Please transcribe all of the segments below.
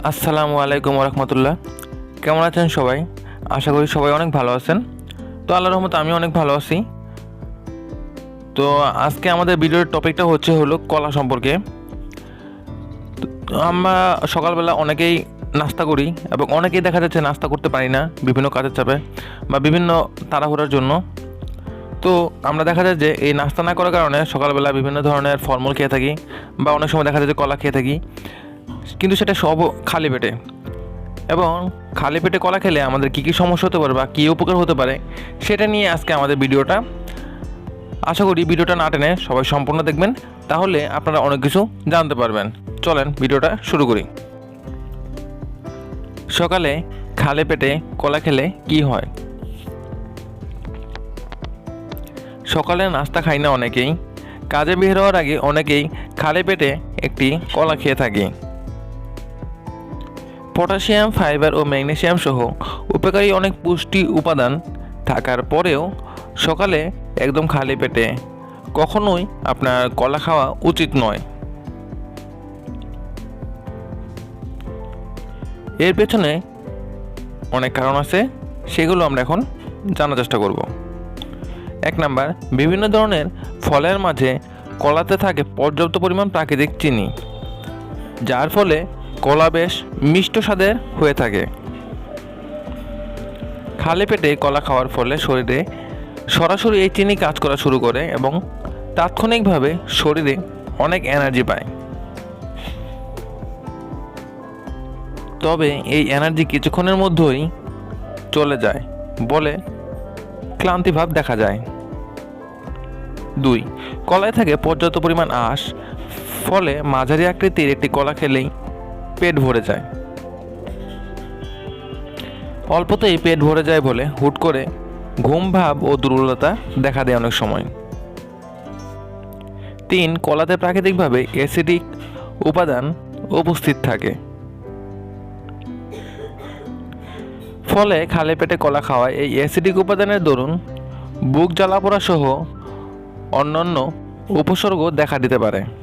আসসালামু আলাইকুম রহমতুল্লাহ কেমন আছেন সবাই? আশা করি সবাই অনেক ভালো আছেন। তো আল্লাহ রহমত আমি অনেক ভালো আছি। তো আজকে আমাদের ভিডিওর টপিকটা হচ্ছে হলো কলা সম্পর্কে। আমরা সকালবেলা অনেকেই নাস্তা করি এবং অনেকেই দেখা যাচ্ছে নাস্তা করতে পারি না বিভিন্ন কাজের চাপে বা বিভিন্ন তাড়াহুড়ার জন্য। তো আমরা দেখা যায় যে এই নাস্তা না করার কারণে সকালবেলা বিভিন্ন ধরনের ফলমূল খেয়ে থাকি বা অনেক সময় দেখা যায় যে কলা খেয়ে থাকি। কিন্তু সেটা সব খালি পেটে। এবং খালি পেটে কলা খেলে আমাদের কী কী সমস্যা হতে পারে বা কী উপকার হতে পারে, সেটা নিয়ে আজকে আমাদের ভিডিওটা। আশা করি ভিডিওটা না টেনে সবাই সম্পূর্ণ দেখবেন, তাহলে আপনারা অনেক কিছু জানতে পারবেন। চলেন ভিডিওটা শুরু করি। সকালে খালি পেটে কলা খেলে কি হয়? সকালে নাস্তা খাই না অনেকেই, কাজে বের হওয়ার আগে অনেকেই খালি পেটে একটি কলা খেয়ে থাকে। পটাশিয়াম, ফাইবার ও ম্যাগনেশিয়াম সহ উপকারী অনেক পুষ্টি উপাদান থাকার পরেও সকালে একদম খালি পেটে কখনোই আপনার কলা খাওয়া উচিত নয়। এর পেছনে অনেক কারণ আছে, সেগুলো আমরা এখন জানার চেষ্টা করব। এক নাম্বার, বিভিন্ন ধরনের ফলের মাঝে কলাতে থাকে পর্যাপ্ত পরিমাণ প্রাকৃতিক চিনি, যার ফলে কলা বেশ মিষ্ট স্বাদের হয়ে থাকে। খালি পেটে কলা খাওয়ার ফলে শরীরে সরাসরি এই চিনি কাজ করা শুরু করে এবং তাৎক্ষণিকভাবে শরীরে অনেক এনার্জি পায়। তবে এই এনার্জি কিছুক্ষণের মধ্যেই চলে যায় বলে ক্লান্তিভাব দেখা যায়। দুই, কলায় থাকে পর্যাপ্ত পরিমাণ আঁশ, ফলে মাঝারি আকৃতির একটি কলা খেলেই পেট ভরে যায়। অল্পতেই পেট ভরে যায় বলে হুট করে ঘুম, ভাব ও দুর্বলতা দেখা দেয় অনেক সময়। তিন, কলাতে প্রাকৃতিকভাবে অ্যাসিডিক উপাদান উপস্থিত থাকে। ফলে খালি পেটে কলা খাওয়ায় এই অ্যাসিডিক উপাদানের দরুন বুক জ্বালাপোড়া সহ অন্যান্য উপসর্গ দেখা দিতে পারে।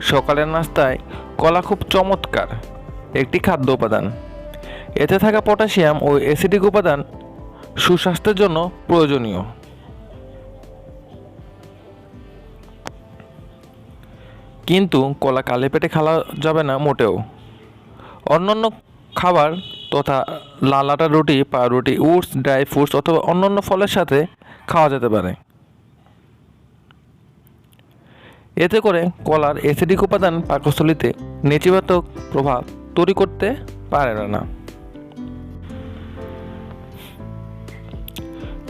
সকালের নাস্তায় কলা খুব চমৎকার, একটি খাদ্য উপাদান। এতে থাকা পটাশিয়াম ও অ্যাসিডিক উপাদান সুস্বাস্থ্যের জন্য প্রয়োজনীয়। কিন্তু কলা কালে পেটে খাওয়া যাবে না মোটেও। অন্যান্য খাবার তথা লাল আটার রুটি, পাউরুটি উটস ড্রাই ফ্রুটস অথবা অন্যান্য ফলের সাথে খাওয়া যেতে পারে। এতে করে কলার অ্যাসিডিক উপাদান পাকস্থলিতে নেতিবাচক প্রভাব তৈরি করতে পারে না।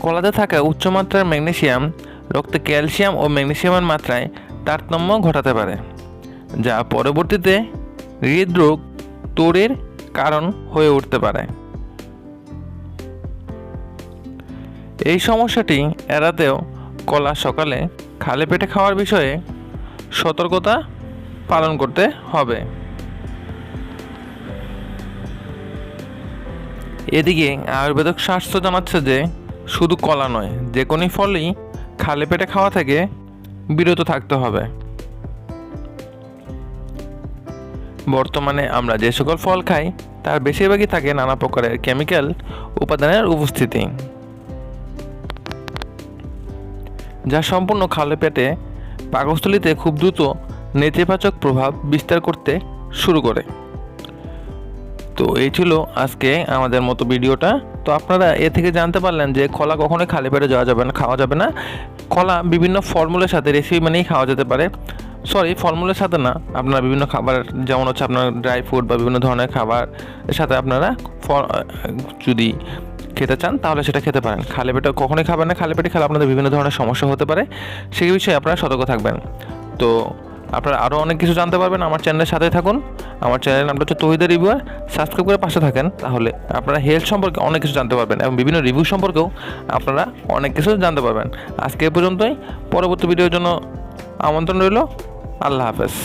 কলাতে থাকা উচ্চমাত্রার ম্যাগনেসিয়াম রক্তে ক্যালসিয়াম ও ম্যাগনেসিয়ামের মাত্রায় তারতম্য ঘটাতে পারে, যা পরবর্তীতে হৃদরোগ তৈরির কারণ হয়ে উঠতে পারে। এই সমস্যাটি এড়াতেও কলা সকালে খালি পেটে খাওয়ার বিষয়ে সতর্কতা পালন করতে হবে। এদিকে আয়ুর্বেদিক শাস্ত্র জানাচ্ছে যে, শুধু কলা নয়, যে কোনো ফলই খালি পেটে খাওয়া থেকে বিরত থাকতে হবে। বর্তমানে আমরা যে সকল ফল খাই, তার বেশিরভাগই থাকে নানা প্রকারের কেমিক্যাল উপাদানের উপস্থিতি। যা সম্পূর্ণ খালে পেটে পাকস্থলিতে খুব দ্রুত নেতিবাচক প্রভাব বিস্তার করতে শুরু করে। তো এই ছিল আজকে আমাদের মতো ভিডিওটা। তো আপনারা এ থেকে জানতে পারলেন যে কলা কখনোই খালি পেটে যাওয়া যাবে না, খাওয়া যাবে না। কলা বিভিন্ন ফলমূলের সাথে রেসিপি মানেই খাওয়া যেতে পারে। সরি ফলমূলের সাথে না, আপনারা বিভিন্ন খাবার, যেমন হচ্ছে আপনার ড্রাই ফ্রুট বা বিভিন্ন ধরনের খাবার সাথে আপনারা যদি খেতে চান, তাহলে সেটা খেতে পারেন। খালি পেটে কখনোই খাবেন না, খালি পেটে খেলে আপনাদের বিভিন্ন ধরনের সমস্যা হতে পারে। সেই বিষয়ে আপনারা সতর্ক থাকবেন। তো আপনারা আরও অনেক কিছু জানতে পারবেন আমার চ্যানেলের সাথে থাকুন। আমার চ্যানেলের নামটা হচ্ছে তহিদা রিভিউয়ার সাবস্ক্রাইব করে পাশে থাকেন, তাহলে আপনারা হেলথ সম্পর্কে অনেক কিছু জানতে পারবেন এবং বিভিন্ন রিভিউ সম্পর্কেও আপনারা অনেক কিছু জানতে পারবেন। আজকে এ পর্যন্তই। পরবর্তী ভিডিওর জন্য আমন্ত্রণ রইল। আল্লাহ হাফেজ।